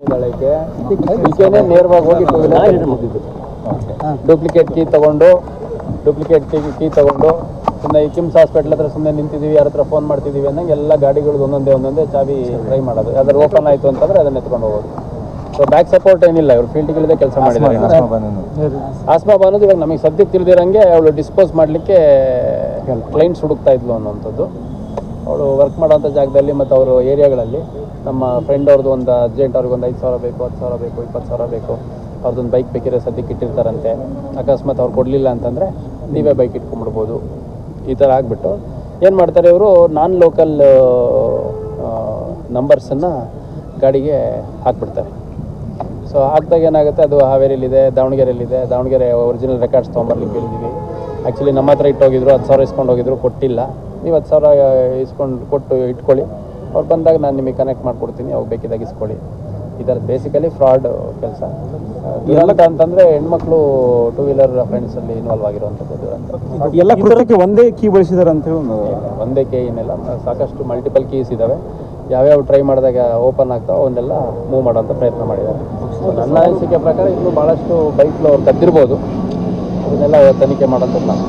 ಈಕೆನೇ ನೇರವಾಗಿ ಹೋಗಿ duplicate key ತಗೊಂಡು ಡೂಪ್ಲಿಕೇಟ್ ಕೀ ಕೀ ತಗೊಂಡು ಸುಮ್ಮನೆ ಈ ಕಿಮ್ಸ್ ಹಾಸ್ಪಿಟ್ಲ್ ಹತ್ರ ಸುಮ್ಮನೆ ನಿಂತಿದ್ದೀವಿ ಯಾರ ಹತ್ರ ಫೋನ್ ಮಾಡ್ತಿದ್ದೀವಿ ಅನ್ನಂಗೆ ಎಲ್ಲ ಗಾಡಿಗಳಿಗೆ ಒಂದೊಂದೇ ಒಂದೊಂದೇ ಚಾವಿ ಟ್ರೈ ಮಾಡೋದು. ಯಾವ್ದಾದ್ರು ಓಪನ್ ಆಯಿತು ಅಂತಂದ್ರೆ ಅದನ್ನ ಎತ್ಕೊಂಡು ಹೋಗೋದು. ಸೊ ಬ್ಯಾಕ್ ಸಪೋರ್ಟ್ ಏನಿಲ್ಲ ಇವ್ರು ಫೀಲ್ಡ್ಗಳಿದೆ ಕೆಲಸ ಮಾಡಿದ್ದಾರೆ ಆಸ್ಮಾ ಅನ್ನೋದು ಇವಾಗ ನಮಗೆ ಸದ್ಯಕ್ಕೆ ತಿಳಿದಿರಂಗೆ ಅವಳು ಡಿಸ್ಪೋಸ್ ಮಾಡಲಿಕ್ಕೆ ಕ್ಲೈಂಟ್ಸ್ ಹುಡುಕ್ತಾ ಇದ್ಲು ಅನ್ನೋಂಥದ್ದು ಅವಳು ವರ್ಕ್ ಮಾಡೋಂಥ ಜಾಗದಲ್ಲಿ ಮತ್ತು ಅವರು ಏರಿಯಾಗಳಲ್ಲಿ ನಮ್ಮ ಫ್ರೆಂಡ್ ಅವ್ರದ್ದು ಒಂದು ಅರ್ಜೆಂಟ್ ಅವ್ರಿಗೆ ಒಂದು ಐದು ಸಾವಿರ ಬೇಕು, ಹತ್ತು ಸಾವಿರ ಬೇಕು, ಇಪ್ಪತ್ತು ಸಾವಿರ ಬೇಕು. ಅವ್ರದ್ದೊಂದು ಬೈಕ್ ಬೇಕಿರೋ ಸದ್ಯಕ್ಕೆ ಇಟ್ಟಿರ್ತಾರಂತೆ. ಅಕಸ್ಮಾತ್ ಅವ್ರು ಕೊಡಲಿಲ್ಲ ಅಂತಂದರೆ ನೀವೇ ಬೈಕ್ ಇಟ್ಕೊಂಡ್ಬಿಡ್ಬೋದು. ಈ ಥರ ಆಗಿಬಿಟ್ಟು ಏನು ಮಾಡ್ತಾರೆ ಇವರು ನಾನ್ ಲೋಕಲ್ ನಂಬರ್ಸನ್ನು ಗಾಡಿಗೆ ಹಾಕ್ಬಿಡ್ತಾರೆ. ಸೊ ಹಾಕ್ದಾಗ ಏನಾಗುತ್ತೆ, ಅದು ಹಾವೇರಿಯಲ್ಲಿದೆ, ದಾವಣಗೆರೆಯಲ್ಲಿದೆ. ದಾವಣಗೆರೆ ಒರಿಜಿನಲ್ ರೆಕಾರ್ಡ್ಸ್ ತೊಗೊಂಬರ್ಲಿಕ್ಕೆ ಹೇಳಿದ್ವಿ. ಆ್ಯಕ್ಚುಲಿ ನಮ್ಮ ಹತ್ರ ಇಟ್ಟೋಗಿದ್ರು, ಹತ್ತು ಸಾವಿರ ಇಸ್ಕೊಂಡು ಹೋಗಿದ್ರು ಕೊಟ್ಟಿಲ್ಲ. ನೀವು ಹತ್ತು ಸಾವಿರ ಇಸ್ಕೊಂಡು ಕೊಟ್ಟು ಇಟ್ಕೊಳ್ಳಿ. ಅವ್ರು ಬಂದಾಗ ನಾನು ನಿಮಗೆ ಕನೆಕ್ಟ್ ಮಾಡಿಕೊಡ್ತೀನಿ ಅವ್ರು ಬೇಕಿದ್ದಾಗ ಇಸ್ಕೊಳ್ಳಿ ಇದರ ಬೇಸಿಕಲಿ ಫ್ರಾಡ್ ಕೆಲಸ. ದುರಂತ ಅಂತಂದರೆ ಹೆಣ್ಮಕ್ಳು ಟೂ ವೀಲರ್ ಫ್ರೆಂಡ್ಸಲ್ಲಿ ಇನ್ವಾಲ್ವ್ ಆಗಿರುವಂಥದ್ದು ದುರಂತ. ಎಲ್ಲ ಒಂದೇ ಕೀ ಬಳಸಿದಾರೆ ಅಂತ ಹೇಳಿ ಒಂದು? ಒಂದೇ ಕೇ ಏನಿಲ್ಲ. ಸಾಕಷ್ಟು ಮಲ್ಟಿಪಲ್ ಕೀಸ್ ಇದ್ದಾವೆ ಯಾವ್ಯಾವ ಟ್ರೈ ಮಾಡಿದಾಗ ಓಪನ್ ಆಗ್ತಾವೆ ಅವನ್ನೆಲ್ಲ ಮೂವ್ ಮಾಡೋಂಥ ಪ್ರಯತ್ನ ಮಾಡಿದ್ದಾರೆ. ನನ್ನ ಅನಿಸಿಕೆ ಪ್ರಕಾರ ಇನ್ನೂ ಭಾಳಷ್ಟು ಬೈಕ್ಲು ಅವ್ರು ಕದ್ದಿರ್ಬೋದು. ಅದನ್ನೆಲ್ಲ ತನಿಖೆ ಮಾಡೋಂಥದ್ದು ನಾನು